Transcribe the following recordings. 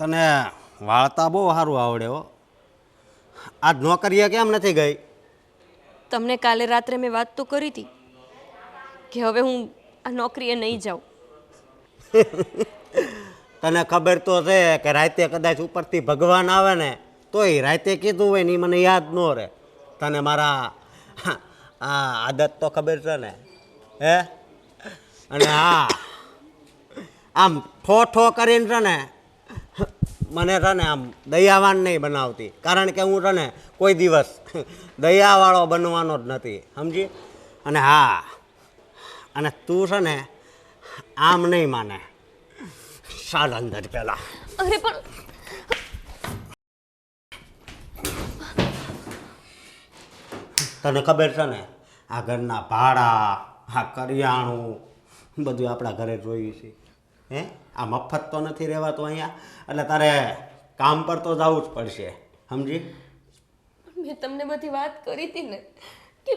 તને વાળતા બહુ સારું આવડે હો. આજ નોકરીએ કેમ નથી ગઈ? તમને કાલે રાત્રે મેં વાત તો કરી હતી કે હવે હું આ નોકરીએ નહીં જાઉં. તને ખબર તો છે કે રાતે કદાચ ઉપરથી ભગવાન આવે ને તોય રાતે કીધું હોય ને એ મને યાદ ન રહે. તને મારા આ આદત તો ખબર છે ને હે? અને હા આમ ઠો ઠો કરીને છે ને મને છે ને આમ દયાવાન નહીં બનાવતી. કારણ કે હું છે ને કોઈ દિવસ દયાવાળો બનવાનો જ નથી. સમજી? અને હા અને તું છે ને આમ નહીં માને. સાધન અંદર પહેલાં અરે પણ તને ખબર છે ને આ ઘરના ભાડા આ કરિયાણું બધું આપણા ઘરે જોઈએ છે. હે? આ મફત તો નથી રહેવાતું અહીંયા. એટલે તારે કામ પર તો જવું જ પડશે. સમજી? મેં તમને બધી વાત કરી હતી ને કે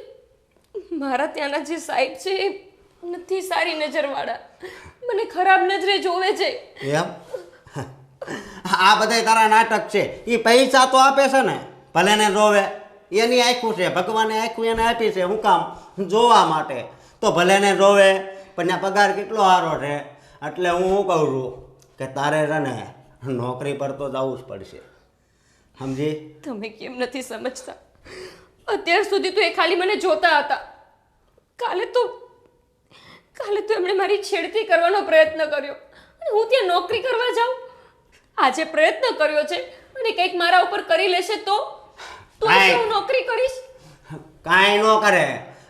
મારા ત્યાંના જે સાઈડ છે એ નથી સારી નજરવાળા. મને ખરાબ નજરે જોવે છે. એમ? આ બધા તારા નાટક છે. એ પૈસા તો આપે છે ને ભલે ને જોવે. એની આખું છે ભગવાને આખું એને આપી છે હું કામ? જોવા માટે. તો ભલે ને જોવે પણ પગાર કેટલો સારો છે? એટલે હું શું કહું છું કે તારે છે ને નોકરી પર તો જવું જ પડશે. સમજી? તમે કેમ નથી સમજતા? અત્યાર સુધી તો એ ખાલી મને જોતા હતા. કાલે તો કાલે તો એમણે મારી છેડતી કરવાનો પ્રયત્ન કર્યો. અને હું ત્યાં નોકરી કરવા જાઉં? આજે પ્રયત્ન કર્યો છે અને કંઈક મારા ઉપર કરી લેશે તો? તો. હું નોકરી કરીશ? કાંઈ ન કરે.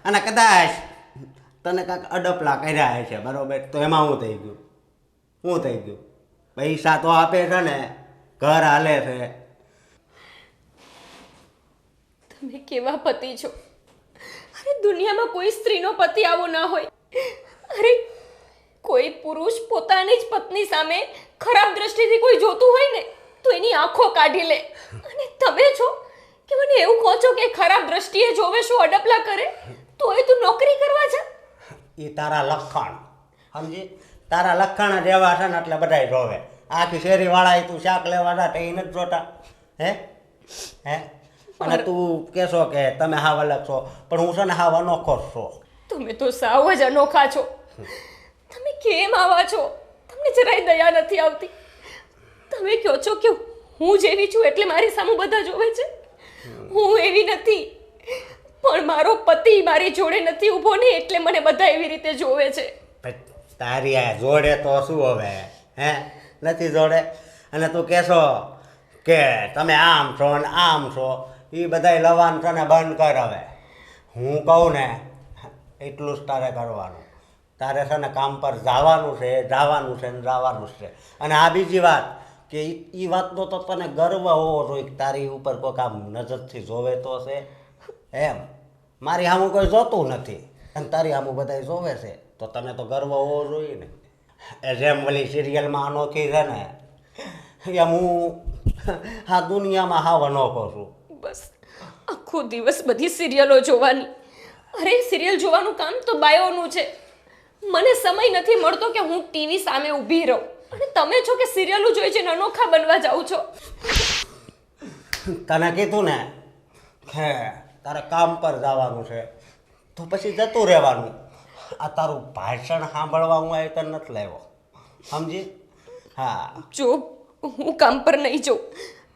અને કદાચ તને કાંઈક અડપલા કર્યા છે બરોબર? તો એમાં શું થઈ ગયું. શું થઈ ગયું. પૈસા તો આપે છે ને, ઘર હાલે છે. તમે કેવા પતિ છો? અરે, દુનિયામાં કોઈ સ્ત્રીનો પતિ આવો ના હોય. અરે, કોઈ પુરુષ પોતાની જ પત્ની સામે ખરાબ દ્રષ્ટિથી કોઈ જોતું હોય ને, તો એની આંખો કાઢી લે. અને તમે છો કે મને એવું કહો છો કે ખરાબ દ્રષ્ટિએ જોવે શું અડપલા કરે? તોય તું નોકરી કરવા જા. એ તારા લખણ. સમજી? તારા લખણ જ એવા છે ને એટલે બધાય જોવે. આખી શેરીવાળા તું શાક લેવા તે નથી જોતા. હે? હે? અને તું કહેશો કે તમે હાવ અલગ છો પણ હું છે ને હાવ અનોખો છો. તમે તો સાવ જ અનોખા છો. તમે કેમ આવા છો? તમને જરાય દયા નથી આવતી. તમે કહો છો કે હું જેવી છું એટલે મારી સામે બધા જોવે છે? હું એવી નથી. પણ મારો પતિ મારી જોડે નથી ઊભો ને એટલે મને બધા એવી રીતે જોવે છે. તારી આ જોડે તો શું હવે, હે? નથી જોડે? અને તું કહેશો કે તમે આમ છો ને આમ છો એ બધાય લવાન છે ને બંધ કર હવે. હું કહું ને, એટલું જ તારે કરવાનું. તારે છે ને કામ પર જવાનું છે જવાનું છે ને જવાનું છે. અને આ બીજી વાત કે એ વાતનો તો તને ગર્વ હોવો જોઈએ તારી ઉપર કોઈક આમ નજરથી જોવે તો છે. એમ. મારી સામું કોઈ જોતું નથી. અને તારી સામું બધા જોવે છે. તો તને તો ગર્વ હોવો જોઈએ ને. એ જેમ ઓલી સિરિયલમાં અનોખી છે ને એમ હું આ દુનિયામાં હાવ અનોખો છું. બસ. આખો દિવસ બધી સિરિયલો જોવાની. અરે સિરિયલ જોવાનું કામ તો બાયોનું છે. મને સમય નથી મળતો કે હું ટીવી સામે ઊભી રહું. અને તમે છો કે સિરિયલો જોઈ છે અનોખા બનવા જાઉં છો? તને કીધું ને કે તારે કામ પર જવાનું છે. તો પછી જતું રહેવાનું. આ તારું ભાષણ સાંભળવા હું અહીં તને નથી લાવ્યો. સમજી? હા. જો હું કામ પર નહીં જાઉં.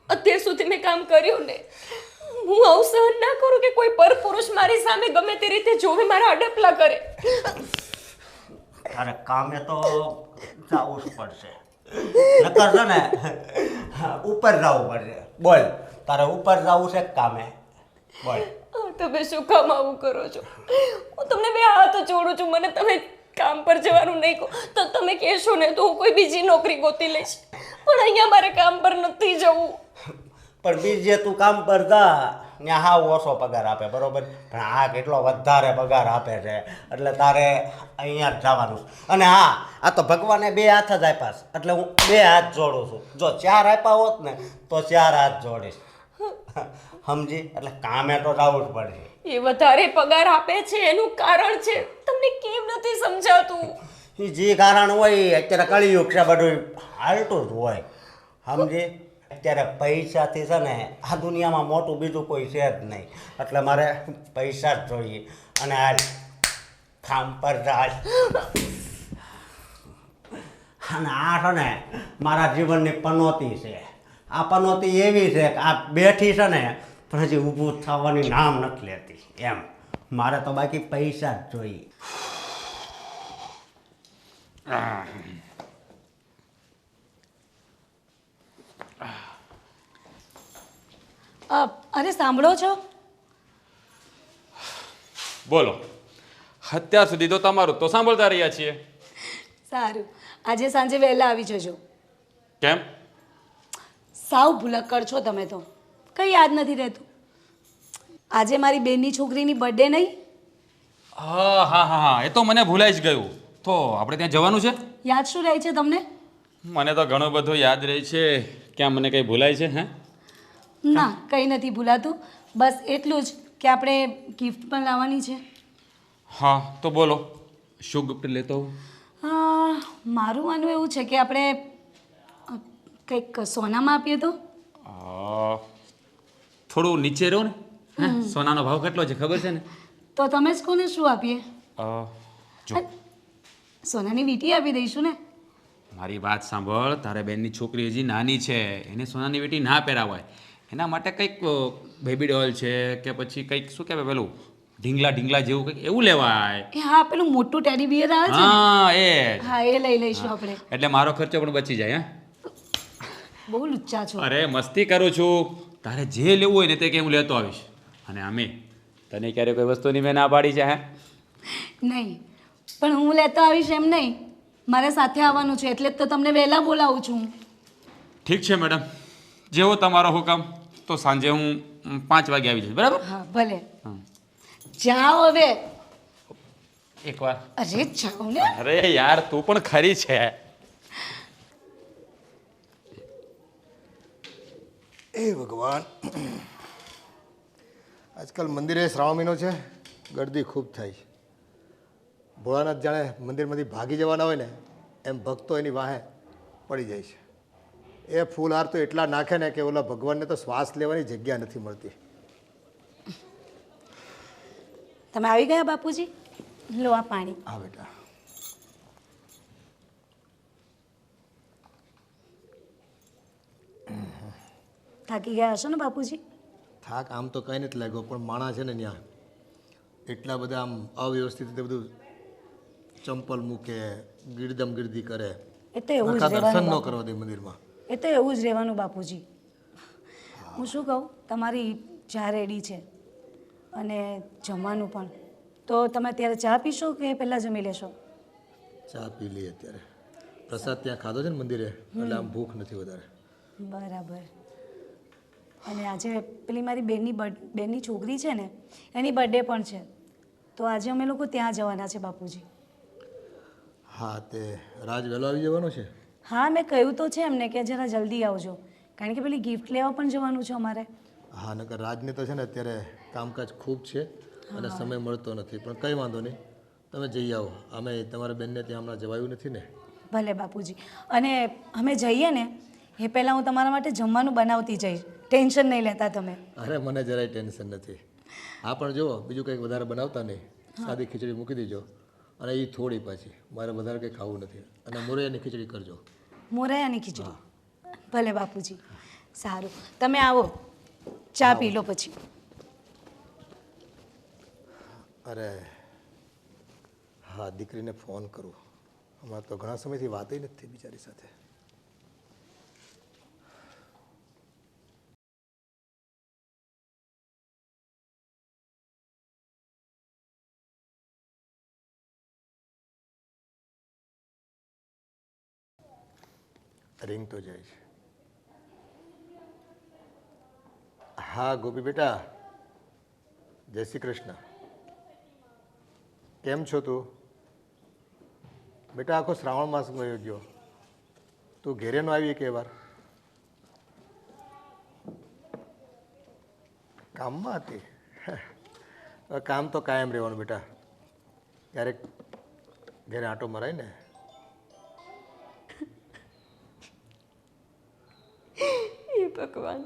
અત્યાર સુધી મેં કામ કર્યું ને. હું આવું સહન ના કરું કે કોઈ પર પુરુષ મારી સામે ગમે તે રીતે જોવે મારા અડપલા કરે. તારે કામે તો જવું જ પડશે. નકર છે ને ઉપર જવું પડશે. બોલ તારે ઉપર જવું છે કામે? બોલ. તમે શું કામ આવું કરો છો? હું તમને બે હાથ જોડું છું, મને તમે કામ પર જવાનું નહીં કહો. તો તમે કહેશો ને તો હું કોઈ બીજી નોકરી ગોતી લઈશ. પણ અહીંયા મારે કામ પર નથી જવું. પણ બીજે તું કામ પર જા. ત્યાં હા ઓછો પગાર આપે, બરોબર? પણ આ કેટલો વધારે પગાર આપે છે. એટલે તારે અહીંયા જ જવાનું અને હા, આ તો ભગવાને બે હાથ જ આપ્યા છે. એટલે હું બે હાથ જોડું છું. જો ચાર આપ્યા હોત ને, તો ચાર હાથ જોડીશ. સમજી? એટલે કામે તો જવું જ પડશે. એ વધારે પગાર આપે છે એનું કારણ છે તમને કેમ નથી સમજાતું? એ જે કારણ હોય અત્યારે કળિયુગ છે બધું હાલતું જ હોય. સમજી? અત્યારે પૈસાથી છે ને આ દુનિયામાં મોટું બીજું કોઈ છે જ નહીં. એટલે મારે પૈસા જ જોઈએ. અને હાલ ખામ પર જાય. અને આ છે ને મારા જીવનની પનોતી છે. આ પનોતી એવી છે કે આ બેઠી છે ને પણ હજી ઊભું થવાની નામ નથી લેતી. એમ. મારે તો બાકી પૈસા જ જોઈએ. અરે સાંભળો છો? બોલો. અત્યાર સુધી તો તમારું તો સાંભળતા રહ્યા છીએ. સારું. આજે સાંજે વહેલા આવી જજો. કેમ? સાવ ભૂલક્કડ છો તમે તો. કંઈ યાદ નથી રહેતું. આજે મારી બેનની છોકરીની બર્થડે નહીં? હા હા હા હા. એ તો મને ભૂલાઈ જ ગયું. તો આપણે ત્યાં જવાનું છે? યાદ શું રહે છે તમને? મને તો ઘણું બધું યાદ રહે છે. ક્યાં મને કંઈ ભૂલાય છે હે? ના કંઈ નથી ભૂલાતું. બસ એટલું જ કે આપણે ગિફ્ટ પણ લાવવાની છે. હા તો બોલો. શું ગિફ્ટ લેતો? હોઉં? મારું માનવું એવું છે કે આપણે કંઈક સોનામાં આપીએ તો? થોડું નીચે રહો ને. હે સોનાનો ભાવ કેટલો છે ખબર છે ને? તો તમે જ કોને શું આપીએ? અ, જો. સોનાની વીટી આપી દઈશું ને? મારી વાત સાંભળ તારે બેનની છોકરી હજી નાની છે એને સોનાની વીંટી ના પહેરાવાય. એના માટે કંઈક બેબી ડોલ છે કે પછી કંઈક શું કહેવાય પેલું? ઢીંગલા ઢીંગલા જેવું કંઈક એવું લેવાય. એ હા પેલું મોટું ટેડી બિયર આવે છે હા એ જ. હા એ લઈ લઈશું આપણે. એટલે મારો ખર્ચો પણ બચી જાય હા? બહુ લુચ્ચા છો. અરે મસ્તી કરું છું. તારે જે લેવું હોય ને તે કે હું લેતો આવીશ? અને અમે તને ક્યારે કોઈ વસ્તુની મેં ના પાડી છે હે? નહીં પણ હું લેતો આવીશ એમ નહીં. મારે સાથે આવવાનું છે એટલે જ તો તમને વહેલા બોલાવું છું. ઠીક છે મેડમ. જેવો તમારો હુકમ તો સાંજે હું પાંચ વાગે આવી જઈશ બરાબર? હા ભલે. જાઓ હવે. એકવાર અરે જાઓ ને. અરે યાર તું પણ ખરી છે. એ ભગવાન. આજકાલ મંદિરે શ્રાવણ મહિનો છે ગરદી ખૂબ થાય છે. ભોળાનાથ જાણે મંદિરમાંથી ભાગી જવાના હોય ને એમ ભક્તો એની વાહે પડી જાય છે. એ ફૂલહાર તો એટલા નાખે ને કે ઓલા ભગવાનને તો શ્વાસ લેવાની જગ્યા નથી મળતી. તમે આવી ગયા બાપુજી? લો આ પાણી. હા બેટા. થાકી ગયા હશો ને બાપુજી? થાક આમ તો કંઈ નથી લાગ્યો પણ માણસ છે ને ત્યાં. એટલા બધા આમ અવ્યવસ્થિત રીતે બધું ચંપલ મૂકે ગીરદમ ગીરદી કરે. એ તો એવું જ દર્શન ન કરવા દે મંદિરમાં. એ તો એવું જ રહેવાનું બાપુજી. હું. શું કહું? તમારી ચા રેડી છે. અને જમવાનું પણ. તો તમે અત્યારે ચા પીશો કે પહેલાં જમી લેશો? ચા પી લઈએ અત્યારે. પ્રસાદ ત્યાં ખાધો છે ને મંદિરે? એટલે આમ ભૂખ નથી વધારે. બરાબર. અને આજે પેલી મારી બેનની બેનની છોકરી છે ને એની બર્થડે પણ છે. તો આજે અમે લોકો ત્યાં જવાના છે બાપુજી. હા તે રાજ વહેલો આવી જવાનો છે? હા મેં કહ્યું તો છે એમને કે જરા જલ્દી આવજો. કારણ કે પેલી ગિફ્ટ લેવા પણ જવાનું છે અમારે. હા નકર રાજને તો છે ને અત્યારે કામકાજ ખૂબ છે અને સમય મળતો નથી. પણ કંઈ વાંધો નહીં. તમે જઈ આવો. અમે તમારા બેનને ત્યાં હમણાં જવાયું નથી ને. ભલે બાપુજી. અને અમે જઈએ ને એ પહેલાં હું તમારા માટે જમવાનું બનાવતી જઈશ. ટેન્શન નહીં લેતા તમે. અરે મને જરાય ટેન્શન નથી. હા પણ જુઓ બીજું કંઈક વધારે બનાવતા નહીં. સાદી ખીચડી મૂકી દેજો અને એ થોડી પાછી. મારે વધારે કંઈ ખાવું નથી. અને મોરૈયાની ખીચડી કરજો. મોરૈયાની ખીચડી? ભલે બાપુજી. સારું. તમે આવો. ચા પી લો પછી. અરે હા દીકરીને ફોન કરું. હમણાં તો ઘણા સમયથી વાતય નથી બિચારી સાથે. રિંગ તો જાય છે. હા, ગોપી બેટા. જય શ્રી કૃષ્ણ. કેમ છો તું? બેટા, આખો શ્રાવણ માસ ગયો ગયો. તું ઘેરે નો આવી કે વાર કામમાં હતી? કામ તો કાયમ રહેવાનું બેટા. ક્યારેક ઘેરે આંટો મરાય ને. ભગવાન.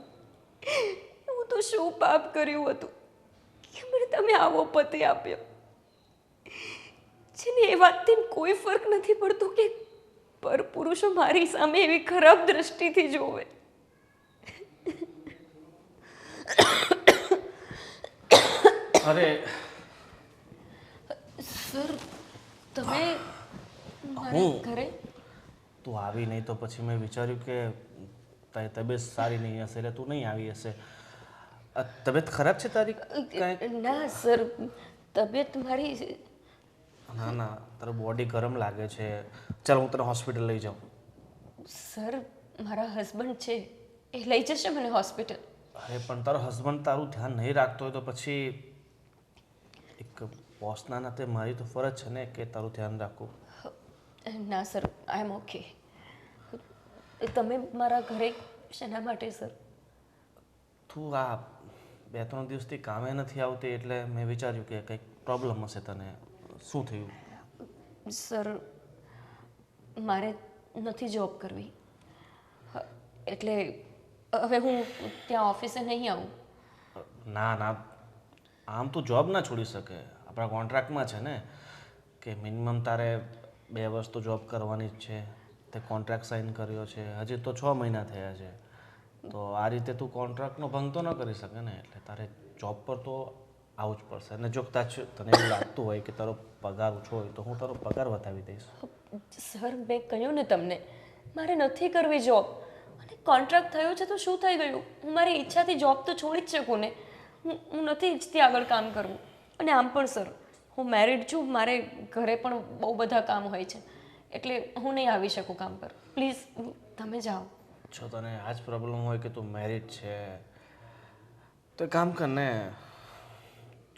હું તો શું પાપ કર્યું હતું? કે મને તમે આવો પતિ આપ્યો? જેને એ વાતથી કોઈ ફરક નથી પડતો કે પર પુરુષો મારી સામે એવી ખરાબ દ્રષ્ટિથી જોવે. અરે. સર તમે ઘરે? તું આવી નહીં તો પછી મેં વિચાર્યું કે તારી તબિયત સારી નહીં હશે એટલે તું નહીં આવી હશે. તબિયત ખરાબ છે તારી? ના સર તબિયત મારી ના ના તારું બોડી ગરમ લાગે છે. ચાલ હું તને હોસ્પિટલ લઈ જાઉં. સર મારા હસબન્ડ છે. એ લઈ જશે મને હોસ્પિટલ અરે પણ તારો હસબન્ડ તારું ધ્યાન નહીં રાખતો હોય તો પછી એક બોસના નાતે મારી તો ફરજ છે ને કે તારું ધ્યાન રાખવું ના સર આઈ એમ ઓકે તમે મારા ઘરે શેના માટે સર? તું આ બે ત્રણ દિવસથી કામે નથી આવતી એટલે મેં વિચાર્યું કે કંઈક પ્રોબ્લેમ હશે તને. શું થયું? સર મારે નથી જોબ કરવી. એટલે હવે હું ત્યાં ઓફિસે નહીં આવું. ના ના. આમ તું જોબ ના છોડી શકે. આપણા કોન્ટ્રાક્ટમાં છે ને કે મિનિમમ તારે બે વર્ષ તો જોબ કરવાની જ છે. તે કોન્ટ્રાક્ટ સાઇન કર્યો છે. હજી તો છ મહિના થયા છે. તો આ રીતે તું કોન્ટ્રાક્ટનો ભંગ તો ન કરી શકે ને? એટલે તારે જોબ પર તો આવવું જ પડશે. અને જો કદાચ તને એવું લાગતું હોય કે તારો પગાર ઓછો હોય, તો હું તારો પગાર વધાવી દઈશ. સર, મેં કહ્યું ને તમને, મારે નથી કરવી જોબ અને કોન્ટ્રાક્ટ થયો છે તો શું થઈ ગયું? હું મારી ઈચ્છાથી જોબ તો છોડી જ શકું ને? હું હું નથી ઈચ્છતી આગળ કામ કરવું. અને આમ પણ, સર, હું મેરિડ છું, મારે ઘરે પણ બહુ બધા કામ હોય છે. એટલે હું નહીં આવી શકું કામ પર. પ્લીઝ તમે જાઓ. જો તને આ જ પ્રોબ્લેમ હોય કે તું મેરિડ છે તો કામ કર ને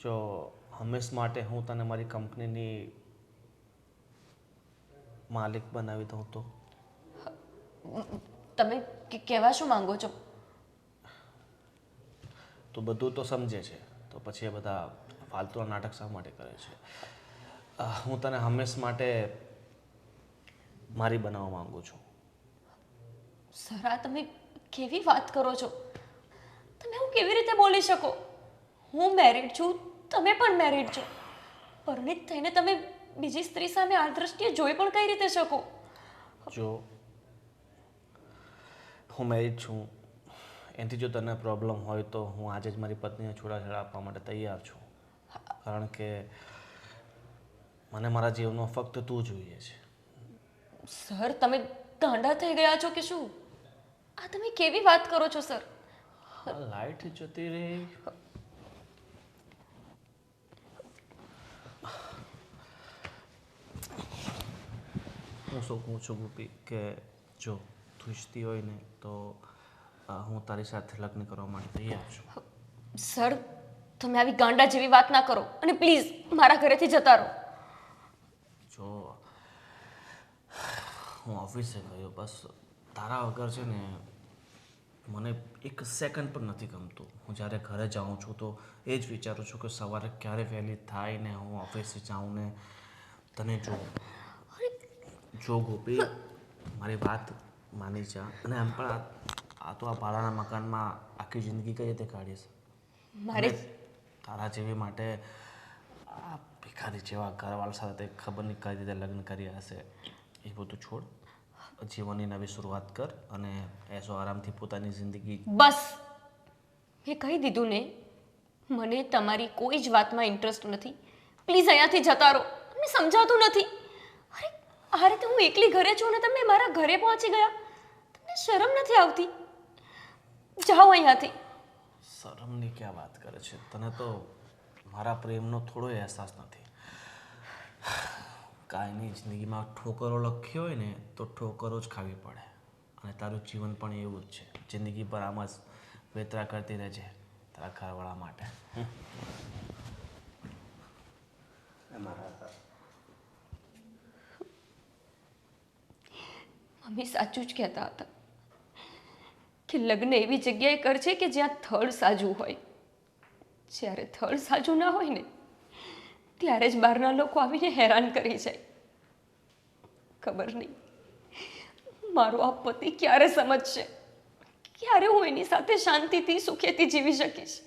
જો હંમેશ માટે હું તને મારી કંપનીની માલિક બનાવી દઉં તો? તમે કે- કહેવા શું માંગો છો? તું બધું તો સમજે છે તો પછી એ બધા ફાલતુના નાટક શા માટે કરે છે? હું તને હંમેશ માટે મારી બનાવવા માંગુ છું. સર આ તમે કેવી વાત કરો છો? તમે હું કેવી રીતે બોલી શકો? હું મેરિડ છું તમે પણ મેરિડ છો. પરણિત થઈને તમે બીજી સ્ત્રી સામે આ દ્રષ્ટિએ જોઈ પણ કઈ રીતે શકો? જો હું મેરિડ છું એનાથી જો તને પ્રોબ્લેમ હોય તો હું આજે જ મારી પત્નીને છૂટાછેડા આપવા માટે તૈયાર છું. કારણ કે મને મારા જીવનમાં ફક્ત તું જોઈએ છે. સર તમે ગાંડા થઈ ગયા છો કે શું? આ તમે કેવી વાત કરો છો સર? લાઈટ જતી રહી. હું શું કહું છું ગોપી કે જો તું ઈચ્છતી હોય ને તો હું તારી સાથે લગ્ન કરવા માટે તૈયાર છું. સર તમે આવી ગાંડા જેવી વાત ના કરો અને પ્લીઝ મારા ઘરેથી જતા રહો જો હું ઓફિસે ગયો. બસ તારા વગર છે ને મને એક સેકન્ડ પણ નથી ગમતું. હું જ્યારે ઘરે જાઉં છું તો એ જ વિચારું છું કે સવારે ક્યારે વહેલી થાય ને હું ઓફિસે જાઉં ને તને જોઉં જો ગોપી મારી વાત માની જા. અને એમ પણ આ તો આ ભાડાના મકાનમાં આખી જિંદગી કઈ રીતે કાઢીશ? મારે તારા જેવી માટે આ ભિખારી જેવા ઘરવાળા સાથે ખબર નહીં કઈ રીતે લગ્ન કર્યા હશે. એ બધું છોડ. જીવનની નવી શરૂઆત કર અને એસો આરામથી પોતાની જિંદગી બસ. મેં કહી દીધું ને મને તમારી કોઈ જ વાતમાં ઇન્ટરેસ્ટ નથી. પ્લીઝ અહીંયાથી જતા રહો. મને સમજાતું નથી. અરે આ રીતે હું એકલી ઘરે છું અને તમે મારા ઘરે પહોંચી ગયા. તમને શરમ નથી આવતી? જાઓ અહીંયાથી. શરમની ક્યાં વાત કરે છે? તને તો મારા પ્રેમનો થોડો અહેસાસ નથી. કાંઈની જિંદગીમાં ઠોકરો લખ્યો હોય ને, તો ઠોકરો જ ખાવી પડે. અને તારું જીવન પણ એવું જ છે. જિંદગી પર આમ જ વેતરા કરતી રહેજે તારા ઘરવાળા માટે. મમ્મી સાચું જ કહેતા હતા કે લગ્ન એવી જગ્યાએ કરશે કે જ્યાં થળ સાજું હોય. જ્યારે થળ સાજું ના હોય ને ત્યારે જ બહારના લોકો આવીને હેરાન કરી જાય ખબર નહીં મારો આ પતિ ક્યારે સમજશે ક્યારે હું એની સાથે શાંતિથી સુખેથી જીવી શકીશ